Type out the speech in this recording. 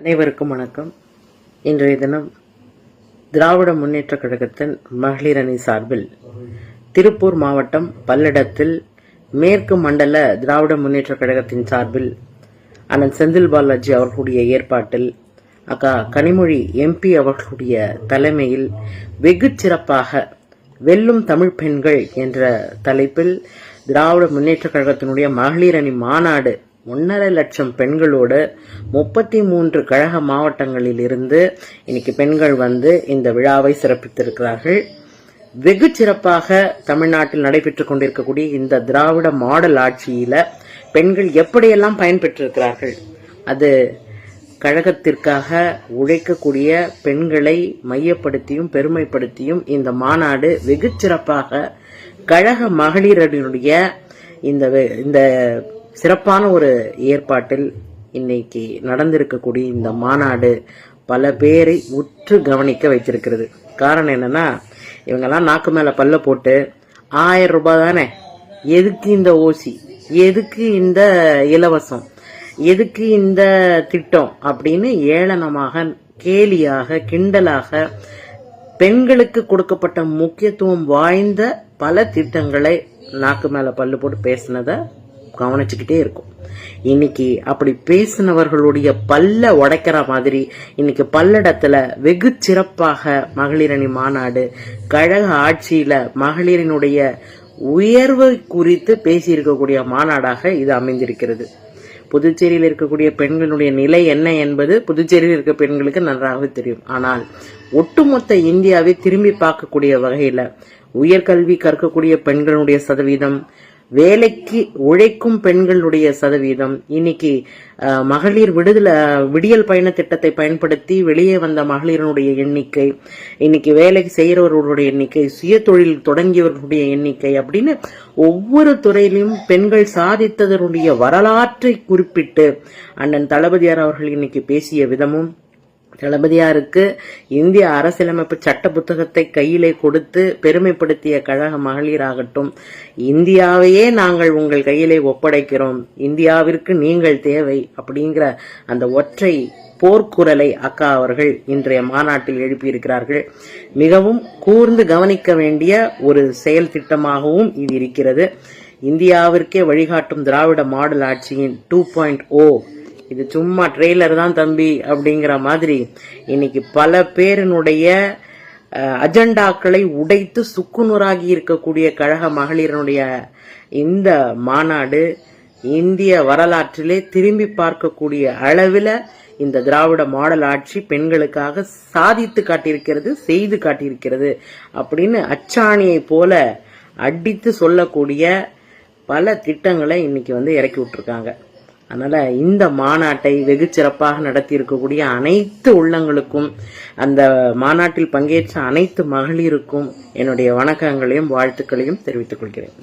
அனைவருக்கும் வணக்கம். இன்றைய தினம் திராவிட முன்னேற்ற கழகத்தின் மகளிர் அணி சார்பில் திருப்பூர் மாவட்டம் பல்லடத்தில் மேற்கு மண்டல திராவிட முன்னேற்ற கழகத்தின் சார்பில் அண்ணன் செந்தில் பாலாஜி அவர்களுடைய ஏற்பாட்டில் அக்கா கனிமொழி எம்பி அவர்களுடைய தலைமையில் வெகு சிறப்பாக வெல்லும் தமிழ் பெண்கள் என்ற தலைப்பில் திராவிட முன்னேற்ற கழகத்தினுடைய மகளிர் அணி மாநாடு ஒன்றரை லட்சம் பெண்களோடு முப்பத்தி மூன்று கழக மாவட்டங்களில் இருந்து இன்னைக்கு பெண்கள் வந்து இந்த விழாவை சிறப்பித்திருக்கிறார்கள். வெகு சிறப்பாக தமிழ்நாட்டில் நடைபெற்று கொண்டிருக்கக்கூடிய இந்த திராவிட மாடல் ஆட்சியில் பெண்கள் எப்படியெல்லாம் பயன்பெற்றிருக்கிறார்கள்? அது கழகத்திற்காக உழைக்கக்கூடிய பெண்களை மையப்படுத்தியும் பெருமைப்படுத்தியும் இந்த மாநாடு வெகு சிறப்பாக கழக மகளிரனுடைய இந்த வெ- இந்த சிறப்பான ஒரு ஏற்பாட்டில் இன்னைக்கு நடந்திருக்கக்கூடிய இந்த மாநாடு பல பேரை உற்று கவனிக்க வைத்திருக்கிறது. காரணம் என்னன்னா இவங்கெல்லாம் நாக்கு மேலே பல்ல போட்டு ஆயிரம் ரூபாய் தானே? எதுக்கு இந்த ஓசி? எதுக்கு இந்த இலவசம்? எதுக்கு இந்த திட்டம்? அப்படின்னு ஏளனமாக கேலியாக கிண்டலாக பெண்களுக்கு கொடுக்கப்பட்ட முக்கியத்துவம் வாய்ந்த பல திட்டங்களை நாக்கு மேலே பல்லு போட்டு பேசினதை கவனிச்சுக்கிட்டே இருக்கும். இன்னைக்கு அப்படி பேசினவர்களுடைய பல்ல உடைக்கிற மாதிரி இன்னைக்கு பல்லடத்துல வெகு சிறப்பாக மகளிரணி மாநாடு கழக ஆட்சியில மகளிரினுடைய உயர்வு குறித்து பேசியிருக்கக்கூடிய மாநாடாக இது அமைந்திருக்கிறது. புதுச்சேரியில் இருக்கக்கூடிய பெண்களுடைய நிலை என்ன என்பது புதுச்சேரியில் இருக்க பெண்களுக்கு நன்றாகவே தெரியும். ஆனால் ஒட்டுமொத்த இந்தியாவை திரும்பி பார்க்கக்கூடிய வகையில உயர்கல்வி கற்கக்கூடிய பெண்களுடைய சதவீதம் வேலைக்கு உழைக்கும் பெண்களுடைய சதவீதம். இன்னைக்கு அஹ், மகளிர் விடுதலை விடியல் பயண திட்டத்தை பயன்படுத்தி வெளியே வந்த மகளிரினுடைய எண்ணிக்கை இன்னைக்கு வேலை செய்கிறவர்களுடைய எண்ணிக்கை சுய தொழில் தொடங்கியவர்களுடைய எண்ணிக்கை அப்படின்னு ஒவ்வொரு துறையிலும் பெண்கள் சாதித்ததனுடைய வரலாற்றை குறிப்பிட்டு அண்ணன் தளபதியார் அவர்கள் இன்னைக்கு பேசிய விதமும் தளபதியாருக்கு இந்திய அரசியலமைப்பு சட்ட புத்தகத்தை கையிலே கொடுத்து பெருமைப்படுத்திய கழக மகளிராகட்டும் இந்தியாவையே நாங்கள் உங்கள் கையிலே ஒப்படைக்கிறோம். இந்தியாவிற்கு நீங்கள் தேவை அப்படிங்கிற அந்த ஒற்றை போர்க்குரலை அக்கா அவர்கள் இன்றைய மாநாட்டில் எழுப்பியிருக்கிறார்கள். மிகவும் கூர்ந்து கவனிக்க வேண்டிய ஒரு செயல் திட்டமாகவும் இது இருக்கிறது. இந்தியாவிற்கே வழிகாட்டும் திராவிட மாடல் ஆட்சியின் டூ பாயிண்ட் ஓ இது சும்மா ட்ரெய்லர் தான் தம்பி அப்படிங்கிற மாதிரி இன்னைக்கு பல பேரினுடைய அஜெண்டாக்களை உடைத்து சுக்குநூறாகி இருக்கக்கூடிய கழக மகளிரினுடைய இந்த மாநாடு இந்திய வரலாற்றிலே திரும்பி பார்க்கக்கூடிய அளவில் இந்த திராவிட மாடல் ஆட்சி பெண்களுக்காக சாதித்து காட்டியிருக்கிறது செய்து காட்டியிருக்கிறது அப்படின்னு அச்சாணியை போல அடித்து சொல்லக்கூடிய பல திட்டங்களை இன்னைக்கு வந்து இறக்கி விட்டுருக்காங்க. அதனால் இந்த மாநாட்டை வெகு சிறப்பாக நடத்தி இருக்கக்கூடிய அனைத்து உள்ளங்களுக்கும் அந்த மாநாட்டில் பங்கேற்ற அனைத்து மகளிருக்கும் என்னுடைய வணக்கங்களையும் வாழ்த்துக்களையும் தெரிவித்துக் கொள்கிறேன்.